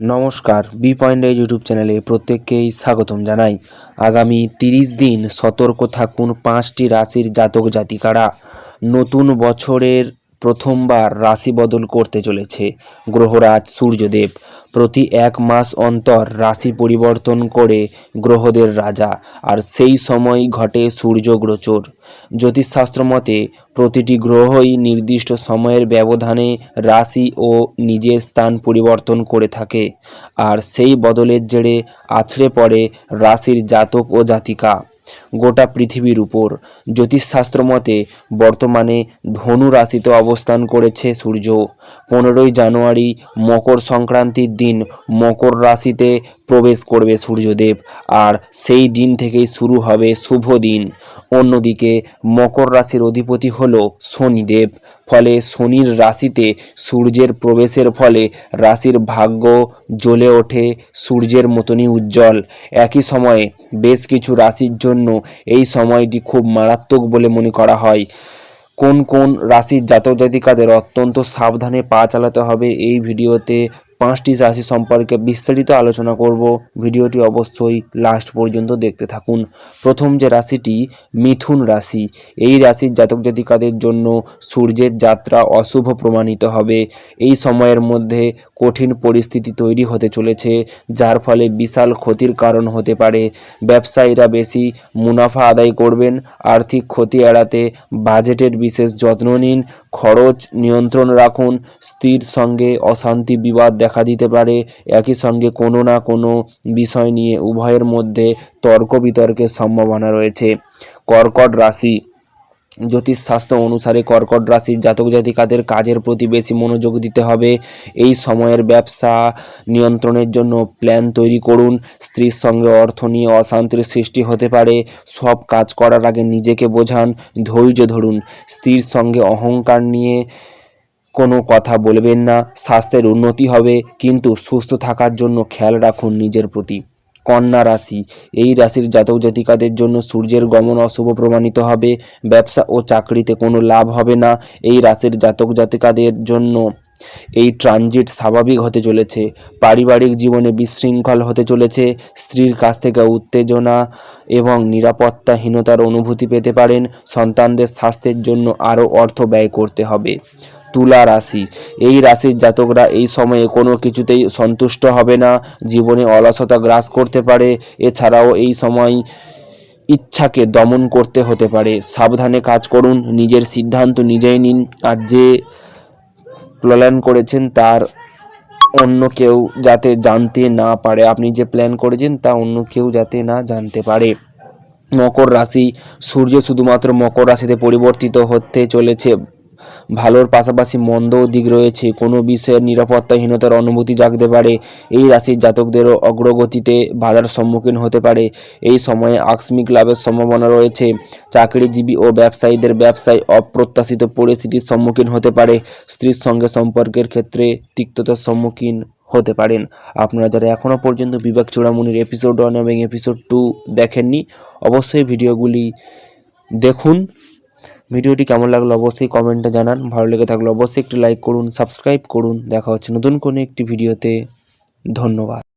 নমস্কার B point এই YouTube চ্যানেলে প্রত্যেককেই স্বাগতম জানাই। আগামী তিরিশ দিন সতর্ক থাকুন পাঁচটি রাশির জাতক জাতিকারা নতুন বছরের প্রথমবার রাশি বদল করতে চলেছে গ্রহরাজ সূর্যদেব। প্রতি এক মাস অন্তর রাশি পরিবর্তন করে গ্রহদের রাজা, আর সেই সময় ঘটে সূর্য গোচর। জ্যোতিষশাস্ত্র মতে, প্রতিটি গ্রহই নির্দিষ্ট সময়ের ব্যবধানে রাশি ও নিজের স্থান পরিবর্তন করে থাকে, আর সেই বদলের জেরে আছড়ে পড়ে রাশির জাতক ও জাতিকা। গোটা পৃথিবীর উপর। জ্যোতিষশাস্ত্র মতে, বর্তমানে ধনু রাশিতে অবস্থান করেছে সূর্য। পনেরোই জানুয়ারি মকর সংক্রান্তির দিন মকর রাশিতে প্রবেশ করবে সূর্যদেব, আর সেই দিন থেকেই শুরু হবে শুভ দিন। অন্যদিকে মকর রাশির অধিপতি হল শনিদেব। ফলে শনির রাশিতে সূর্যের প্রবেশের ফলে রাশির ভাগ্য জ্বলে ওঠে, সূর্যের মতনই উজ্জ্বল। একই সময়ে বেশ কিছু রাশির জন্য এই সময়টি খুব মারাত্মক বলে মনে করা হয়। কোন কোন রাশির জাতক জাতিকাদের অত্যন্ত সাবধানে পা চালাতে হবে এই ভিডিওতে পাঁচটি রাশি সম্পর্কে বিস্তারিত আলোচনা করব। ভিডিওটি অবশ্যই লাস্ট পর্যন্ত দেখতে থাকুন। প্রথম যে রাশিটি মিথুন রাশি। এই রাশির জাতক জাতিকাদের জন্য সূর্যের যাত্রা অশুভ প্রমাণিত হবে। এই সময়ের মধ্যে কঠিন পরিস্থিতি তৈরি হতে চলেছে, যার ফলে বিশাল ক্ষতির কারণ হতে পারে। ব্যবসায়ীরা বেশি মুনাফা আদায় করবেন, আর্থিক ক্ষতি এড়াতে বাজেটের বিশেষ যত্ন নিন, খরচ নিয়ন্ত্রণ রাখুন, স্ত্রীর সঙ্গে অশান্তি বিবাদ দেখা দিতে পারে। একই সঙ্গে কোনো না কোনো বিষয় নিয়ে উভয়ের মধ্যে তর্ক বিতর্কের সম্ভাবনা রয়েছে। কর্কট রাশি। জ্যোতিষশাস্ত্র অনুসারে কর্কট রাশির জাতক জাতিকাদের কাজের প্রতি বেশি মনোযোগ দিতে হবে। এই সময়ের ব্যবসা নিয়ন্ত্রণের জন্য প্ল্যান তৈরি করুন। স্ত্রীর সঙ্গে অর্থ নিয়ে অশান্তির সৃষ্টি হতে পারে। সব কাজ করার আগে নিজেকে বোঝান। ধৈর্য ধরুন। স্ত্রীর সঙ্গে অহংকার নিয়ে কোনো কথা বলবেন না, স্বাস্থ্যের উন্নতি হবে, কিন্তু সুস্থ থাকার জন্য খেয়াল রাখুন নিজের প্রতি। কন্যা রাশি, এই রাশির জাতক জাতিকাদের জন্য সূর্যের গমন অশুভ প্রমাণিত হবে, ব্যবসা ও চাকরিতে কোনো লাভ হবে না, এই রাশির জাতক জাতিকাদের জন্য এই ট্রানজিট স্বাভাবিক হতে চলেছে, পারিবারিক জীবনে বিশৃঙ্খল হতে চলেছে, স্ত্রীর কাছ থেকে উত্তেজনা এবং নিরাপত্তাহীনতার অনুভূতি পেতে পারেন, সন্তানদের স্বাস্থ্যের জন্য আরও অর্থ ব্যয় করতে হবে। তুলা রাশি। এই রাশির জাতকরা এই সময়ে কোনো কিছুতেই সন্তুষ্ট হবে না, জীবনে অলসতা গ্রাস করতে পারে, এছাড়াও এই সময় ইচ্ছাকে দমন করতে হতে পারে। সাবধানে কাজ করুন, নিজের সিদ্ধান্ত নিজেই নিন, আর যে প্ল্যান করেছেন তার অন্য কেউ যাতে জানতে না পারে। আপনি যে প্ল্যান করেছেন তা অন্য কেউ যাতে না জানতে পারে। মকর রাশি, সূর্য শুধুমাত্র মকর রাশিতে পরিবর্তিত হতে চলেছে। ভালোর পাশাপাশি মন্দও দিক রয়েছে। কোনো বিষয়ের নিরাপত্তাহীনতার অনুভূতি জাগতে পারে। এই রাশির জাতকদেরও অগ্রগতিতে বাধার সম্মুখীন হতে পারে। এই সময়ে আকস্মিক লাভের সম্ভাবনা রয়েছে। চাকরিজীবী ও ব্যবসায়ীদের ব্যবসায় অপ্রত্যাশিত পরিস্থিতির সম্মুখীন হতে পারে। স্ত্রীর সঙ্গে সম্পর্কের ক্ষেত্রে তিক্ততার সম্মুখীন হতে পারেন। আপনারা যারা এখনও পর্যন্ত বিবেক চূড়ামণির এপিসোড ওয়ান এবং এপিসোড টু দেখেননি, অবশ্যই ভিডিওগুলি দেখুন। ভিডিওটি কেমন লাগল অবশ্যই কমেন্টে জানান। ভালো লেগে থাকলে অবশ্যই একটি লাইক করুন সাবস্ক্রাইব করুন। দেখা হচ্ছে নতুন কোনো একটি ভিডিওতে। ধন্যবাদ।